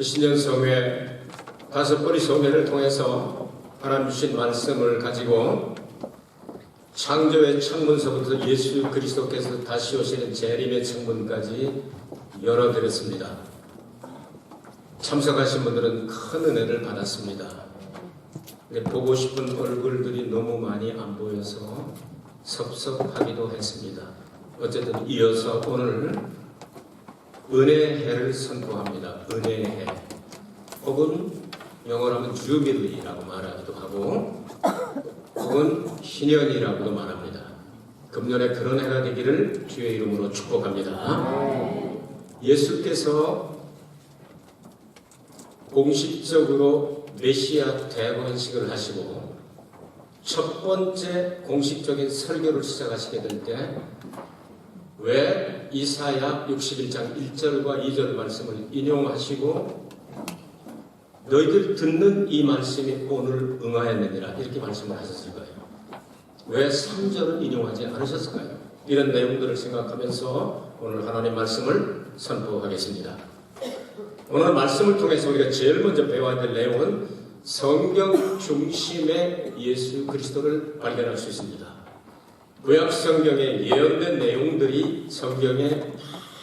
신년 성회 다섯 번의 성회를 통해서 하나님 주신 말씀을 가지고 창조의 창문서부터 예수 그리스도께서 다시 오시는 재림의 창문까지 열어드렸습니다. 참석하신 분들은 큰 은혜를 받았습니다. 보고 싶은 얼굴들이 너무 많이 안 보여서 섭섭하기도 했습니다. 어쨌든 이어서 오늘 은혜해를 선포합니다. 은혜해. 혹은 영어로 하면 주빌리라고 말하기도 하고 혹은 신년이라고도 말합니다. 금년에 그런 해가 되기를 주의 이름으로 축복합니다. 예수께서 공식적으로 메시아 대관식을 하시고 첫 번째 공식적인 설교를 시작하시게 될 때 왜 이사야 61장 1절과 2절 말씀을 인용하시고 너희들 듣는 이 말씀이 오늘 응하였느니라 이렇게 말씀을 하셨을까요? 왜 3절은 인용하지 않으셨을까요? 이런 내용들을 생각하면서 오늘 하나님 말씀을 선포하겠습니다. 오늘 말씀을 통해서 우리가 제일 먼저 배워야 될 내용은 성경 중심의 예수 그리스도를 발견할 수 있습니다. 구약 성경에 예언된 내용들이 성경에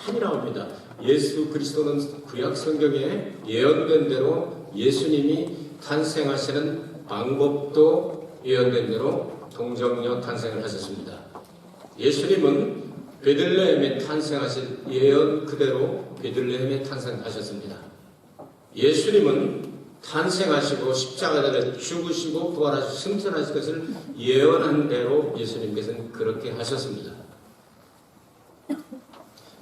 많이 나옵니다. 예수 그리스도는 구약 성경에 예언된 대로 예수님이 탄생하시는 방법도 예언된 대로 동정녀 탄생을 하셨습니다. 예수님은 베들레헴에 탄생하실 예언 그대로 베들레헴에 탄생하셨습니다. 예수님은 탄생하시고 십자가에 죽으시고 부활하시고 승천하실 것을 예언한 대로 예수님께서는 그렇게 하셨습니다.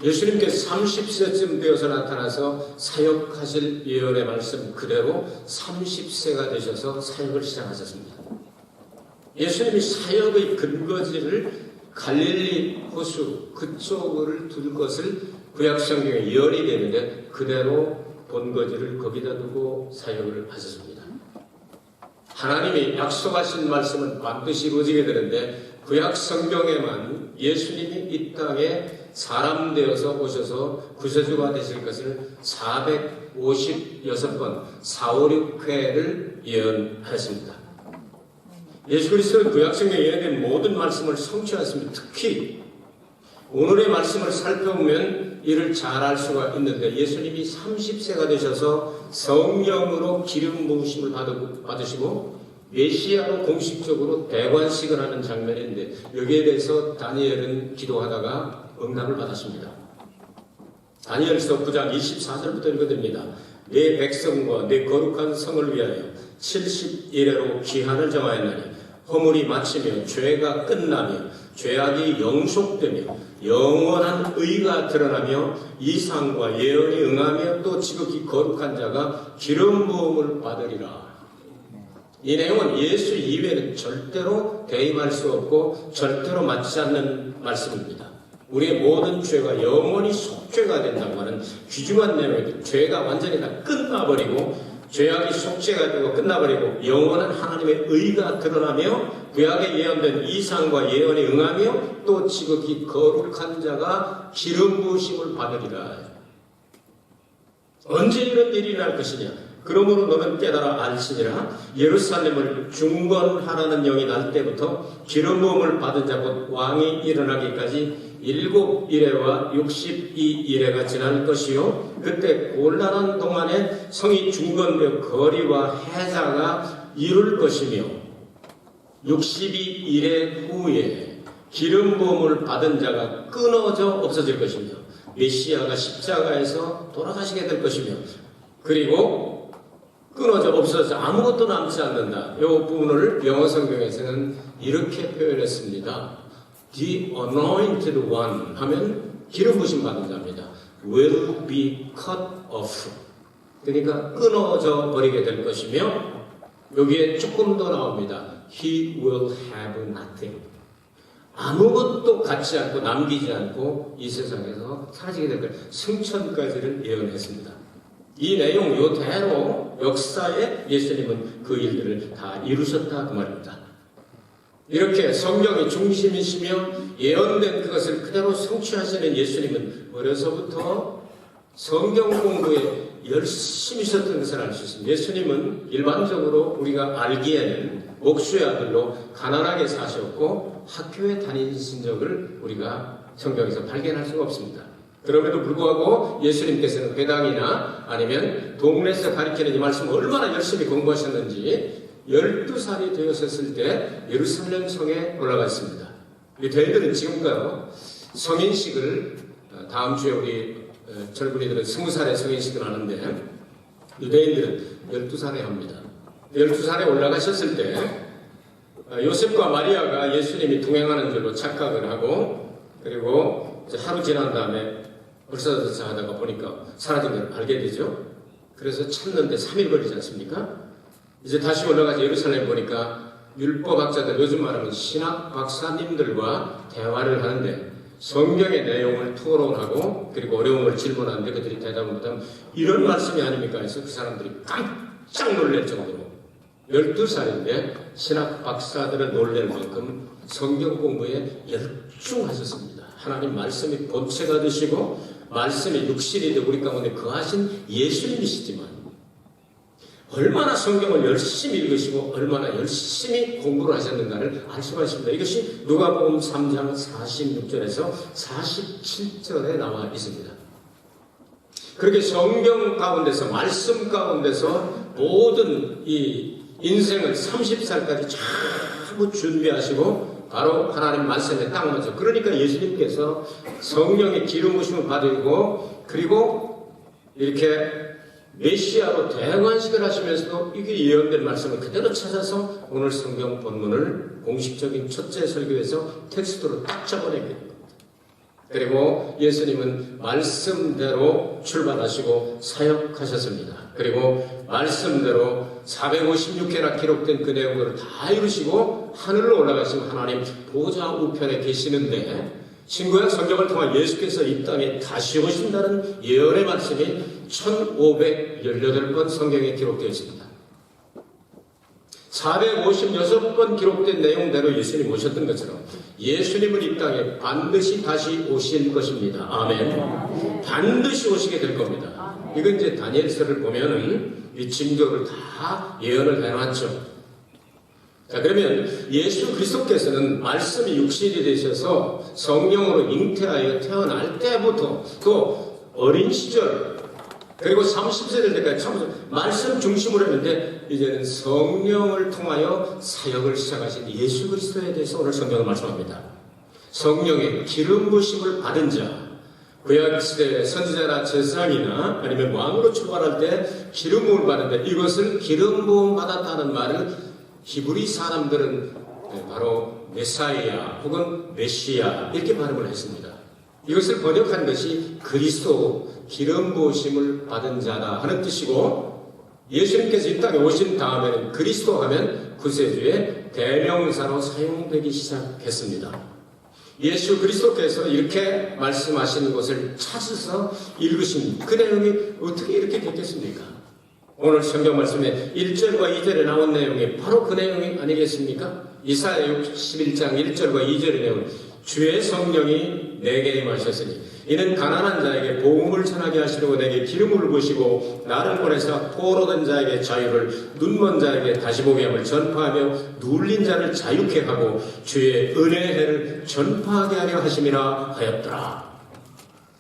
예수님께서 30세쯤 되어서 나타나서 사역하실 예언의 말씀 그대로 30세가 되셔서 사역을 시작하셨습니다. 예수님이 사역의 근거지를 갈릴리 호수 그쪽을 둘 것을 구약 성경에 예언이 되는데 그대로 본거지를 거기다 두고 사역을 하셨습니다. 하나님이 약속하신 말씀은 반드시 이루어지게 되는데 구약 성경에만 예수님이 이 땅에 사람 되어서 오셔서 구세주가 되실 것을 456번, 4, 5, 6회를 예언하십니다. 예수 그리스도는 구약 성경에 예언된 모든 말씀을 성취하였습니다. 특히 오늘의 말씀을 살펴보면 이를 잘 알 수가 있는데 예수님이 30세가 되셔서 성령으로 기름 부으심을 받으시고 메시아로 공식적으로 대관식을 하는 장면인데 여기에 대해서 다니엘은 기도하다가 응답을 받았습니다. 다니엘서 9장 24절부터 읽어드립니다. 내 백성과 내 거룩한 성을 위하여 70일에로 기한을 정하였나니 허물이 마치며 죄가 끝나며 죄악이 영속되며 영원한 의가 드러나며 이상과 예언이 응하며 또 지극히 거룩한 자가 기름 부음을 받으리라. 이 내용은 예수 이외에는 절대로 대입할 수 없고 절대로 맞지 않는 말씀입니다. 우리의 모든 죄가 영원히 속죄가 된다고 하는 귀중한 내용입니다. 죄가 완전히 다 끝나버리고 죄악이 속죄가 되고 끝나버리고 영원한 하나님의 의가 드러나며 구약에 예언된 이상과 예언이 응하며 또 지극히 거룩한 자가 기름 부으심을 받으리라. 언제 이런 일이 날 것이냐? 그러므로 너는 깨달아 알지니라 예루살렘을 중건하라는 영이 날 때부터 기름 부음을 받은 자 곧 왕이 일어나기까지 일곱 이래와 육십이 이래가 지날 것이요 그때 곤란한 동안에 성이 중건되어 거리와 해자가 이룰 것이며 62일의 후에 기름 부음을 받은 자가 끊어져 없어질 것이며 메시아가 십자가에서 돌아가시게 될 것이며 그리고 끊어져 없어져 아무것도 남지 않는다. 이 부분을 영어 성경에서는 이렇게 표현했습니다. The anointed one 하면 기름 부심 받은 자입니다. will be cut off. 그러니까 끊어져 버리게 될 것이며 여기에 조금 더 나옵니다. He will have nothing. 아무것도 갖지 않고 남기지 않고 이 세상에서 사라지게 될 거예요. 승천까지를 예언했습니다. 이 내용 요대로 역사에 예수님은 그 일들을 다 이루셨다 그 말입니다. 이렇게 성경이 중심이시며 예언된 그것을 그대로 성취하시는 예수님은 어려서부터 성경 공부에 열심히 있었던 것을 알 수 있습니다. 예수님은 일반적으로 우리가 알기에는 목수의 아들로 가난하게 사셨고 학교에 다니신 적을 우리가 성경에서 발견할 수가 없습니다. 그럼에도 불구하고 예수님께서는 회당이나 아니면 동네에서 가르치는 이 말씀을 얼마나 열심히 공부하셨는지 12살이 되었을 때 예루살렘 성에 올라갔습니다. 이 대들은 지금까지 성인식을 어, 다음 주에 우리 어, 젊은이들은 20살에 성인식을 하는데 유대인들은 12살에 합니다. 12살에 올라가셨을 때 어, 요셉과 마리아가 예수님이 동행하는 줄로 착각을 하고 그리고 하루 지난 다음에 불사조차 하다가 보니까 사라진 걸 알게 되죠. 그래서 찾는데 3일 걸리지 않습니까? 이제 다시 올라가서 예루살렘 보니까 율법학자들 요즘 말하면 신학 박사님들과 대화를 하는데 성경의 내용을 토론하고 그리고 어려운 걸 질문하는데 그들이 대답을 못하면 이런 말씀이 아닙니까 해서 그 사람들이 깜짝 놀랄 정도로 12살인데 신학 박사들은 놀랄 만큼 성경 공부에 열중하셨습니다. 하나님 말씀이 본체가 되시고 말씀이 육신이 되고 우리 가운데 거하신 예수님이시지만 얼마나 성경을 열심히 읽으시고 얼마나 열심히 공부를 하셨는가를 알 수가 있습니다. 이것이 누가복음 3장 46절에서 47절에 나와 있습니다. 그렇게 성경 가운데서 말씀 가운데서 모든 이 인생을 30살까지 전부 준비하시고 바로 하나님 말씀에 딱 맞춰. 그러니까 예수님께서 성령의 기름 부심을 받으고 그리고 이렇게 메시아로 대관식을 하시면서도 이게 예언된 말씀을 그대로 찾아서 오늘 성경 본문을 공식적인 첫째 설교에서 텍스트로 딱 잡아내게 됩니다. 그리고 예수님은 말씀대로 출발하시고 사역하셨습니다. 그리고 말씀대로 456회나 기록된 그 내용들을 다 이루시고 하늘로 올라가신 하나님 보좌 우편에 계시는데 신구약 성경을 통한 예수께서 이 땅에 다시 오신다는 예언의 말씀이 1518번 성경에 기록되어 있습니다. 456번 기록된 내용대로 예수님 오셨던 것처럼 예수님은 이 땅에 반드시 다시 오실 것입니다. 아멘. 반드시 오시게 될 겁니다. 이건 이제 다니엘서를 보면은 이 징조를 다 예언을 해놨죠. 자, 그러면 예수 그리스도께서는 말씀이 육신이 되셔서 성령으로 잉태하여 태어날 때부터 또 어린 시절 그리고 30세 될 때까지 참 말씀 중심으로 했는데 이제는 성령을 통하여 사역을 시작하신 예수 그리스도에 대해서 오늘 성경을 말씀합니다. 성령의 기름 부심을 받은 자 구약 시대 선지자나 제사장이나 아니면 왕으로 출발할 때 기름 부음을 받는데 이것을 기름 부음 받았다는 말을 히브리 사람들은 바로 메사이아 혹은 메시아 이렇게 발음을 했습니다. 이것을 번역한 것이 그리스도 기름 부으심을 받은 자다 하는 뜻이고 예수님께서 이 땅에 오신 다음에는 그리스도 하면 구세주의 대명사로 사용되기 시작했습니다. 예수 그리스도께서 이렇게 말씀하시는 것을 찾아서 읽으신 그 내용이 어떻게 이렇게 됐겠습니까? 오늘 성경 말씀에 1절과 2절에 나온 내용이 바로 그 내용이 아니겠습니까? 이사야 61장 1절과 2절의 내용 주의 성령이 내게 임하셨으니 이는 가난한 자에게 복음을 전하게 하시려고 내게 기름을 부시고 나를 보내서 포로된 자에게 자유를 눈먼 자에게 다시 보게 함을 전파하며 눌린 자를 자유케 하고 주의 은혜의 해를 전파하게 하려 하심이라 하였더라.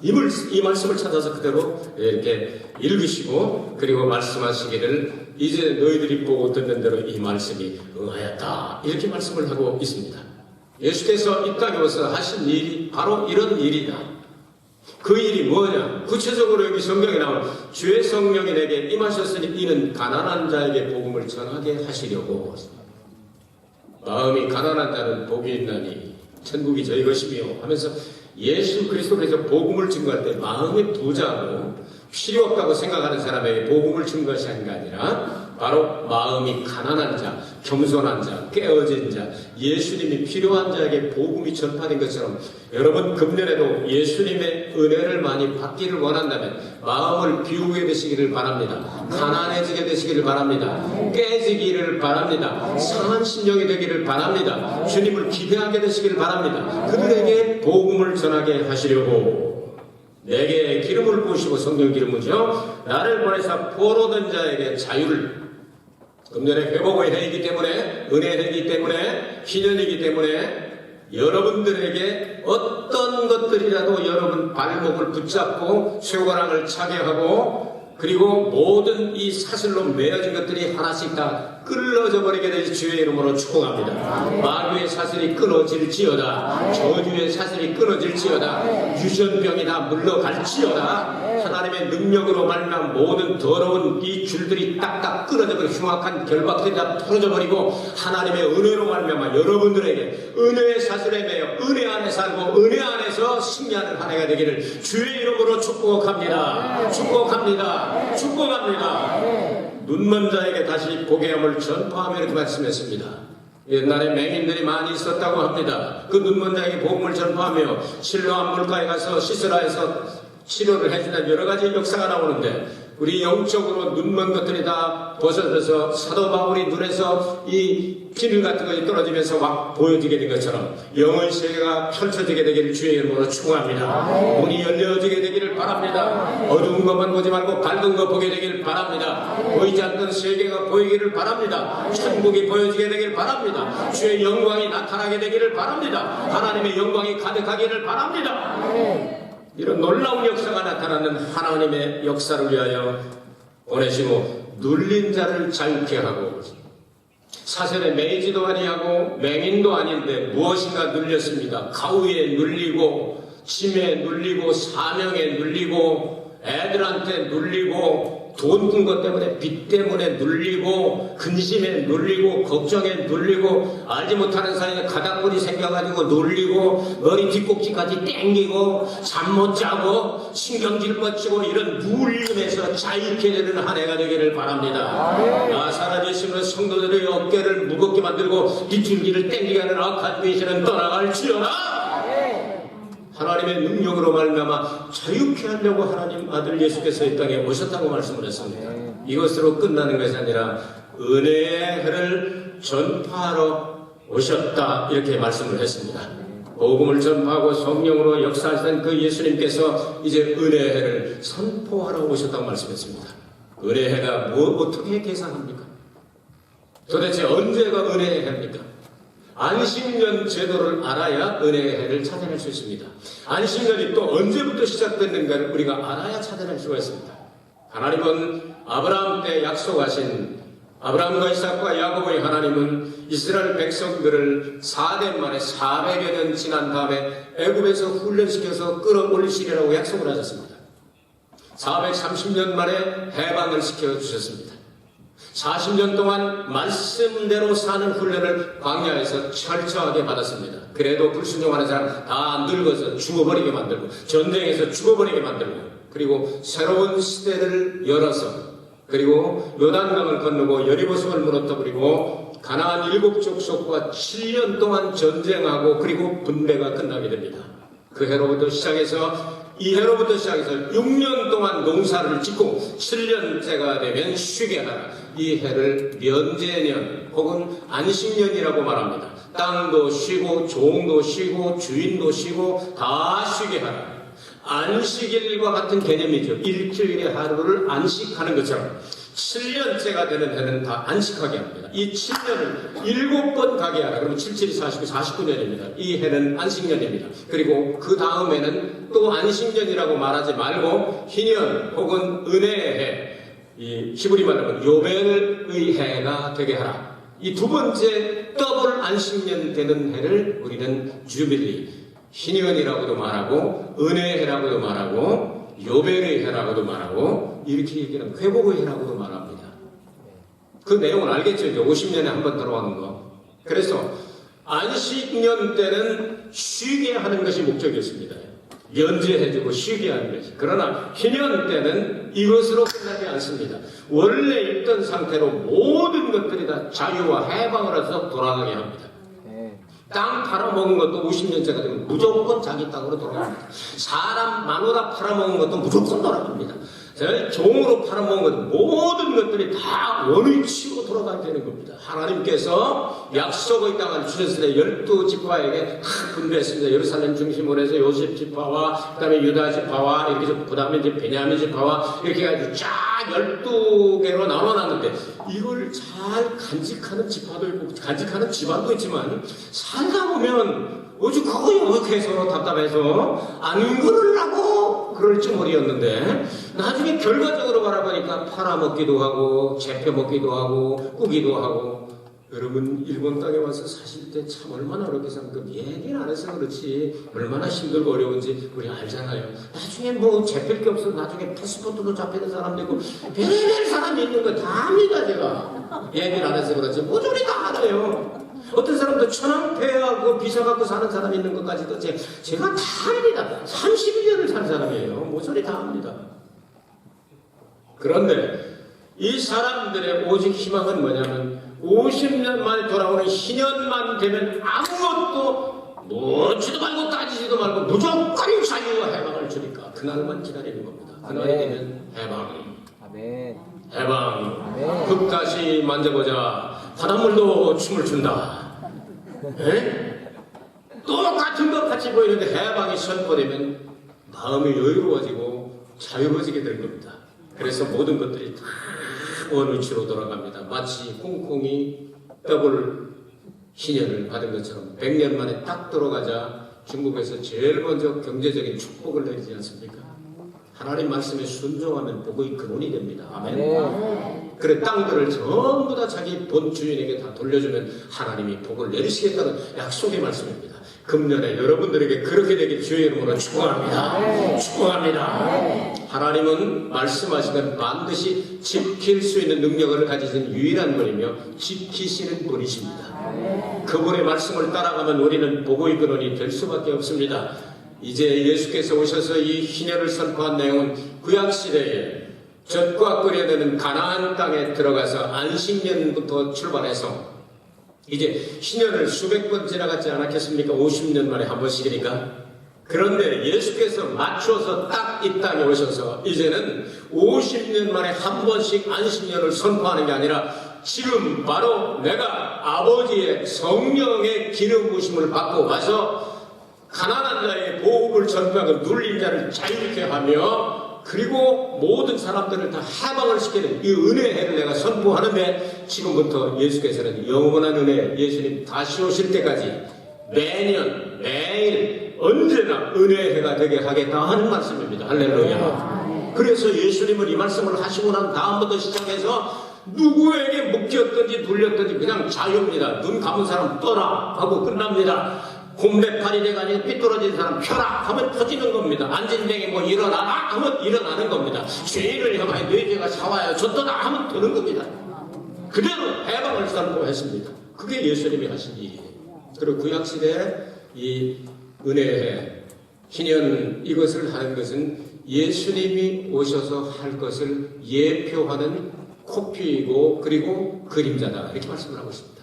이, 물, 이 말씀을 찾아서 그대로 이렇게 읽으시고 그리고 말씀하시기를 이제 너희들이 보고 듣는 대로 이 말씀이 응하였다 이렇게 말씀을 하고 있습니다. 예수께서 이 땅에 와서 하신 일이 바로 이런 일이다. 그 일이 뭐냐? 구체적으로 여기 성경에 나온 주의 성령이 내게 임하셨으니 이는 가난한 자에게 복음을 전하게 하시려고 마음이 가난한 자는 복이 있나니 천국이 저희 것이며 하면서 예수 그리스도께서 복음을 증거할 때 마음의 부자로 필요 없다고 생각하는 사람에게 복음을 증거하신 게 아니라 바로 마음이 가난한 자, 겸손한 자, 깨어진 자, 예수님이 필요한 자에게 복음이 전파된 것처럼 여러분 금년에도 예수님의 은혜를 많이 받기를 원한다면 마음을 비우게 되시기를 바랍니다. 가난해지게 되시기를 바랍니다. 깨지기를 바랍니다. 상한 심령이 되기를 바랍니다. 주님을 기대하게 되시기를 바랍니다. 그들에게 복음을 전하게 하시려고 내게 기름을 부으시고 성령 기름은요 나를 보내사 포로된 자에게 자유를 금년에 회복의 해이기 때문에 은혜의 해이기 때문에 희년이기 때문에 여러분들에게 어떤 것들이라도 여러분 발목을 붙잡고 쇠고랑을 차게 하고 그리고 모든 이 사슬로 매어진 것들이 하나씩 다 끌어져 버리게 되지 주의 이름으로 축복합니다. 마귀의 사슬이 끊어질지어다. 저주의 사슬이 끊어질지어다. 유전병이 다 물러갈지어다. 하나님의 능력으로 말미암아 모든 더러운 이 줄들이 딱딱 끊어져 버리고 흉악한 결박들이 다 풀어져 버리고 하나님의 은혜로 말미암아 여러분들에게 은혜의 사슬에 매여 은혜 안에 살고 은혜 안에서 승리하는 한 해가 되기를 주의 이름으로 축복합니다. 축복합니다. 축복합니다. 눈먼 자에게 다시 복의함을 전파하며 이렇게 말씀했습니다. 옛날에 맹인들이 많이 있었다고 합니다. 그 눈먼 자에게 복음을 전파하며 실로암 물가에 가서 시스라에서 치료를 해주는 여러 가지 역사가 나오는데 우리 영적으로 눈먼 것들이 다 벗어져서 사도 바울이 눈에서 이 비늘 같은 것이 떨어지면서 막 보여지게 된 것처럼 영의 세계가 펼쳐지게 되기를 주의 이름으로 축원합니다. 문이 열려지게 되기를 바랍니다. 어두운 것만 보지 말고 밝은 것 보게 되기를 바랍니다. 보이지 않던 세계가 보이기를 바랍니다. 천국이 보여지게 되기를 바랍니다. 주의 영광이 나타나게 되기를 바랍니다. 하나님의 영광이 가득하기를 바랍니다. 이런 놀라운 역사가 나타나는 하나님의 역사를 위하여 보내시고 눌린 자를 자유케 하고 사슬에 매이지도 아니하고 맹인도 아닌데 무엇인가 눌렸습니다. 가우에 눌리고 짐에 눌리고 사명에 눌리고 애들한테 눌리고 돈꾼것 때문에 빚 때문에 눌리고 근심에 눌리고 걱정에 눌리고 알지 못하는 사이에 가닥불이 생겨가지고 눌리고 머리 뒤꼭지까지 땡기고 잠 못 자고 신경질 뻗치고 이런 눌림에서 자유케 되는 한 해가 되기를 바랍니다. 나 살아계시는 성도들의 어깨를 무겁게 만들고 뒤틀기를 땡기게 하는 악한 귀신은 떠나갈지어다. 하나님의 능력으로 말미암아 자유케 하려고 하나님 아들 예수께서 이 땅에 오셨다고 말씀을 했습니다. 이것으로 끝나는 것이 아니라 은혜의 해를 전파하러 오셨다 이렇게 말씀을 했습니다. 복음을 전파하고 성령으로 역사하시던 그 예수님께서 이제 은혜의 해를 선포하러 오셨다고 말씀했습니다. 은혜의 해가 뭐 어떻게 계산합니까? 도대체 언제가 은혜의 해입니까? 안식년 제도를 알아야 은혜의 해를 찾아낼 수 있습니다. 안식년이 또 언제부터 시작됐는가를 우리가 알아야 찾아낼 수가 있습니다. 하나님은 아브라함 때 약속하신 아브라함과 이삭과 야곱의 하나님은 이스라엘 백성들을 4대 만에 400여 년 지난 다음에 애굽에서 훈련시켜서 끌어올리시리라고 약속을 하셨습니다. 430년 만에 해방을 시켜 주셨습니다. 40년 동안 말씀대로 사는 훈련을 광야에서 철저하게 받았습니다. 그래도 불순종하는 사람 다 늙어서 죽어버리게 만들고 전쟁에서 죽어버리게 만들고 그리고 새로운 시대를 열어서 그리고 요단강을 건너고 여리고성을 무너뜨리고 가나안 일곱 족속과 7년 동안 전쟁하고 그리고 분배가 끝나게 됩니다. 그 해로부터 시작해서 이 해로부터 시작해서 6년 동안 농사를 짓고 7년째가 되면 쉬게 하라. 이 해를 면제년 혹은 안식년이라고 말합니다. 땅도 쉬고 종도 쉬고 주인도 쉬고 다 쉬게 하라. 안식일과 같은 개념이죠. 일주일의 하루를 안식하는 것처럼 7년째가 되는 해는 다 안식하게 합니다. 이 7년을 7번 가게 하라. 그러면 7, 7, 49, 49년입니다. 이 해는 안식년입니다. 그리고 그 다음에는 또 안식년이라고 말하지 말고 희년 혹은 은혜의 해, 이 히브리 말하면 요벨의 해가 되게 하라. 이 두 번째 더블 안식년 되는 해를 우리는 주빌리, 희년이라고도 말하고 은혜의 해라고도 말하고 요벨의 해라고도 말하고 이렇게 얘기하는 회복의 해라고도 말합니다. 그 내용은 알겠죠? 이제 50년에 한 번 들어가는 거. 그래서 안식년 때는 쉬게 하는 것이 목적이었습니다. 면제해주고 쉬게 하는 것이. 그러나 희년 때는 이것으로 끝나지 않습니다. 원래 있던 상태로 모든 것들이 다 자유와 해방을 해서 돌아가게 합니다. 땅 팔아먹은 것도 50년째가 되면 무조건 자기 땅으로 돌아갑니다. 사람 마누라 팔아먹은 것도 무조건 돌아갑니다. 제 종으로 팔아먹은 것 모든 것들이 다 원위치로 돌아다니는 겁니다. 하나님께서 약속의 땅을 주셨을 때 열두 지파에게 다 분배했습니다. 예루살렘 중심으로 해서 요셉 지파와 그다음에 유다 지파와 이렇게 해서 그다음에 이제 베냐민 지파와 이렇게 해가지고 쫙 열두 개로 나눠놨는데 이걸 잘 간직하는 지파도 있고 간직하는 집안도 있지만 살다 보면 오죽하고 이렇게해서 답답해서 안 그러려고 그럴 줄 모르였는데. 나중에 결과적으로 바라보니까 팔아먹기도 하고 재펴먹기도 하고 꾸기도 하고 여러분 일본 땅에 와서 사실 때 참 얼마나 어렵게 그 얘기를 안 해서 그렇지 얼마나 힘들고 어려운지 우리 알잖아요 나중에 뭐 재필 게 없어 나중에 패스포트도 잡히는 사람도 있고 별의별 사람이 있는 거 다 압니다 제가 얘기를 안 해서 그렇지 모조리 다 알아요 어떤 사람도 천황폐하고 비자 갖고 사는 사람 있는 것까지도 제, 제가 다 압니다. 31년을 산 사람이에요. 모조리 다 압니다. 그런데 이 사람들의 오직 희망은 뭐냐면 50년 만에 돌아오는 희년만 되면 아무것도 묻지도 말고 따지지도 말고 무조건 자유와 해방을 주니까 그날만 기다리는 겁니다. 그날이. 되면 해방. 아멘. 해방. 아멘. 흙 다시 만져보자. 바닷물도 춤을 춘다. 에? 똑같은 것 같이 보이는데 해방이 선포되면 마음이 여유로워지고 자유로워지게 될 겁니다. 그래서 모든 것들이 다 원위치로 돌아갑니다. 마치 홍콩이 더블 희년을 받은 것처럼 100년 만에 딱 들어가자 중국에서 제일 먼저 경제적인 축복을 내리지 않습니까? 하나님 말씀에 순종하면 복의 근원이 됩니다. 아멘. 아멘. 그래 땅들을 전부 다 자기 본 주인에게 다 돌려주면 하나님이 복을 내리시겠다는 약속의 말씀입니다. 금년에 여러분들에게 그렇게 되길 주의 이름으로 축복합니다. 축복합니다. 하나님은 말씀하시면 반드시 지킬 수 있는 능력을 가지신 유일한 분이며 지키시는 분이십니다. 그분의 말씀을 따라가면 우리는 복의 근원이 될 수밖에 없습니다. 이제 예수께서 오셔서 이 희년을 선포한 내용은 구약 시대에 젖과 끓여내는 가나안 땅에 들어가서 안식년부터 출발해서 이제 신년을 수백 번 지나갔지 않았겠습니까? 50년 만에 한 번씩이니까. 그런데 예수께서 맞춰서 딱 이 땅에 오셔서 이제는 50년 만에 한 번씩 안식년을 선포하는 게 아니라 지금 바로 내가 아버지의 성령의 기름 부심을 받고 와서 가난한 자에게 보복을 전파하고 눌린 자를 자유케 하며 그리고 모든 사람들을 다 해방을 시키는 이 은혜의 해를 내가 선포하는데 지금부터 예수께서는 영원한 은혜 예수님 다시 오실 때까지 매년 매일 언제나 은혜의 해가 되게 하겠다 하는 말씀입니다 할렐루야 그래서 예수님은 이 말씀을 하시고 난 다음부터 시작해서 누구에게 묶였든지 눌렸든지 그냥 자유입니다 눈 감은 사람 떠라 하고 끝납니다 곰배팔이 돼가지고 삐뚤어진 사람 펴라 하면 터지는 겁니다. 안진뱅이 뭐 일어나라 하면 일어나는 겁니다. 죄를 해봐야 뇌 죄가 사와요. 졌더라 하면 되는 겁니다. 그대로 해방을 선포했습니다. 그게 예수님이 하신 일이에요. 그리고 구약시대에 이 은혜의 희년 이것을 하는 것은 예수님이 오셔서 할 것을 예표하는 코피이고 그리고 그림자다 이렇게 말씀을 하고 있습니다.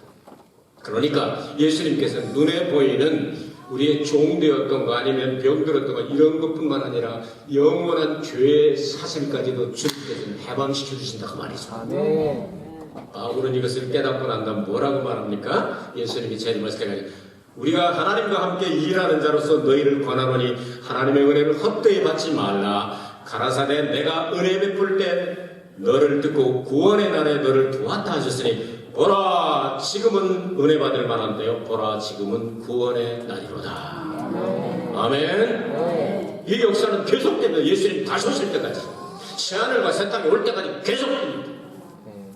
그러니까 예수님께서 눈에 보이는 우리의 종되었던 거 아니면 병들었던 거 이런 것뿐만 아니라 영원한 죄의 사슬까지도 주님께서는 해방시켜 주신다고 말이죠. 아멘. 바울은 이것을 깨닫고 난 다음 뭐라고 말합니까? 예수님이 제일 말씀해 가지고 우리가 하나님과 함께 일하는 자로서 너희를 권하노니 하나님의 은혜를 헛되이 받지 말라. 가라사대 내가 은혜 베풀 때 너를 듣고 구원의 날에 너를 도왔다 하셨으니 보라 지금은 은혜 받을 만한데요. 보라 지금은 구원의 날이로다. 아멘. 이 역사는 계속됩니다. 예수님 다시 오실 때까지. 새하늘과 새 땅이 올 때까지 계속됩니다. 네.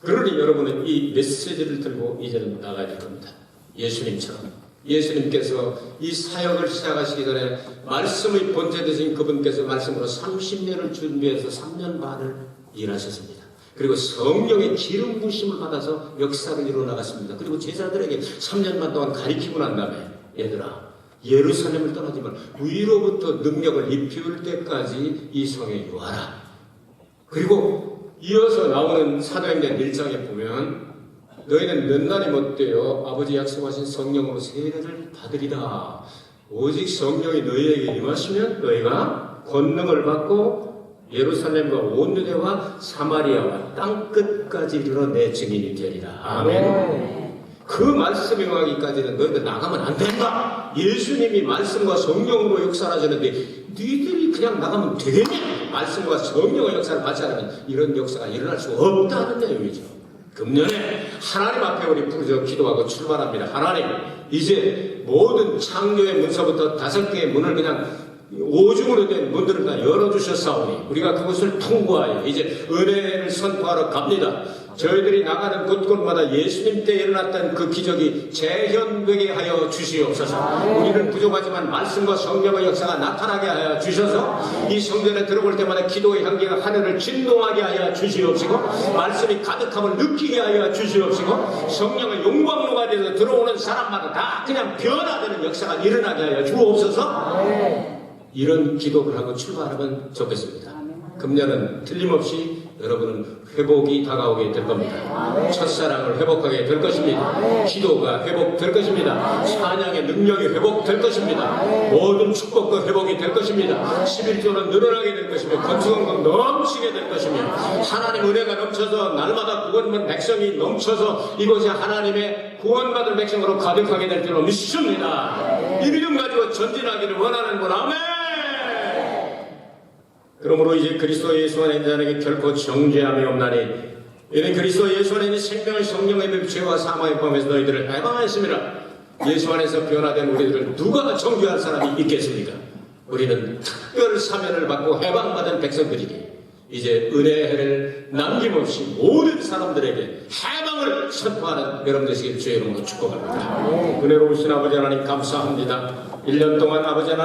그러니 여러분은 이 메시지를 들고 이제는 나가야 될 겁니다. 예수님처럼. 예수님께서 이 사역을 시작하시기 전에 말씀의 본체 되신 그분께서 말씀으로 30년을 준비해서 3년 반을 일하셨습니다. 그리고 성령의 기름 부심을 받아서 역사를 이루어 나갔습니다. 그리고 제자들에게 3년 반 동안 가리키고 난 다음에 얘들아 예루살렘을 떠나지 말 위로부터 능력을 입히울 때까지 이 성에 유하라. 그리고 이어서 나오는 사도행전 1장에 보면 너희는 몇 날이 못되어 아버지 약속하신 성령으로 세례를 받으리다. 오직 성령이 너희에게 임하시면 너희가 권능을 받고 예루살렘과 온 유대와 사마리아와 땅 끝까지 이르러 내 증인이 되리라. 아멘. 아멘. 그 말씀이 임하기까지는 너희들 나가면 안 된다. 예수님이 말씀과 성령으로 역사하시는데 너희들이 그냥 나가면 되겠냐? 말씀과 성령의 역사를 받지 않으면 이런 역사가 일어날 수 없다는 내용이죠. 금년에 하나님 앞에 우리 부르짖어 기도하고 출발합니다. 하나님, 이제 모든 창조의 문서부터 다섯 개의 문을 그냥 오중으로 된 문들을 다 열어주셨사오니 우리가 그것을 통과하여 이제 은혜를 선포하러 갑니다. 저희들이 나가는 곳곳마다 예수님 때 일어났던 그 기적이 재현되게 하여 주시옵소서. 우리는 부족하지만 말씀과 성령의 역사가 나타나게 하여 주셔서 이 성전에 들어올 때마다 기도의 향기가 하늘을 진동하게 하여 주시옵시고 말씀이 가득함을 느끼게 하여 주시옵시고 성령의 용광로가 돼서 들어오는 사람마다 다 그냥 변화되는 역사가 일어나게 하여 주옵소서. 이런 기도를 하고 출발하면 좋겠습니다. 금년은 틀림없이 여러분은 회복이 다가오게 될 겁니다. 첫사랑을 회복하게 될 것입니다. 기도가 회복될 것입니다. 찬양의 능력이 회복될 것입니다. 모든 축복도 회복이 될 것입니다. 11조는 늘어나게 될 것이며 건축원금 넘치게 될 것이며 하나님 은혜가 넘쳐서 날마다 구원받은 백성이 넘쳐서 이곳에 하나님의 구원받은 백성으로 가득하게 될 줄로 믿습니다. 이 믿음 가지고 전진하기를 원하는 분 아멘! 그러므로 이제 그리스도 예수 안에 있는 자에게 결코 정죄함이 없나니 이는 그리스도 예수 안에 있는 생명의 성령의 법 죄와 사망의 범에서 너희들을 해방하였습니다. 예수 안에서 변화된 우리들을 누가 정죄할 사람이 있겠습니까? 우리는 특별 사면을 받고 해방받은 백성들이니 이제 은혜를 남김없이 모든 사람들에게 해방을 선포하는 여러분 되시길 주의 이름으로 축복합니다. 은혜로우신 아버지 하나님 감사합니다. 1년 동안 아버지 하나님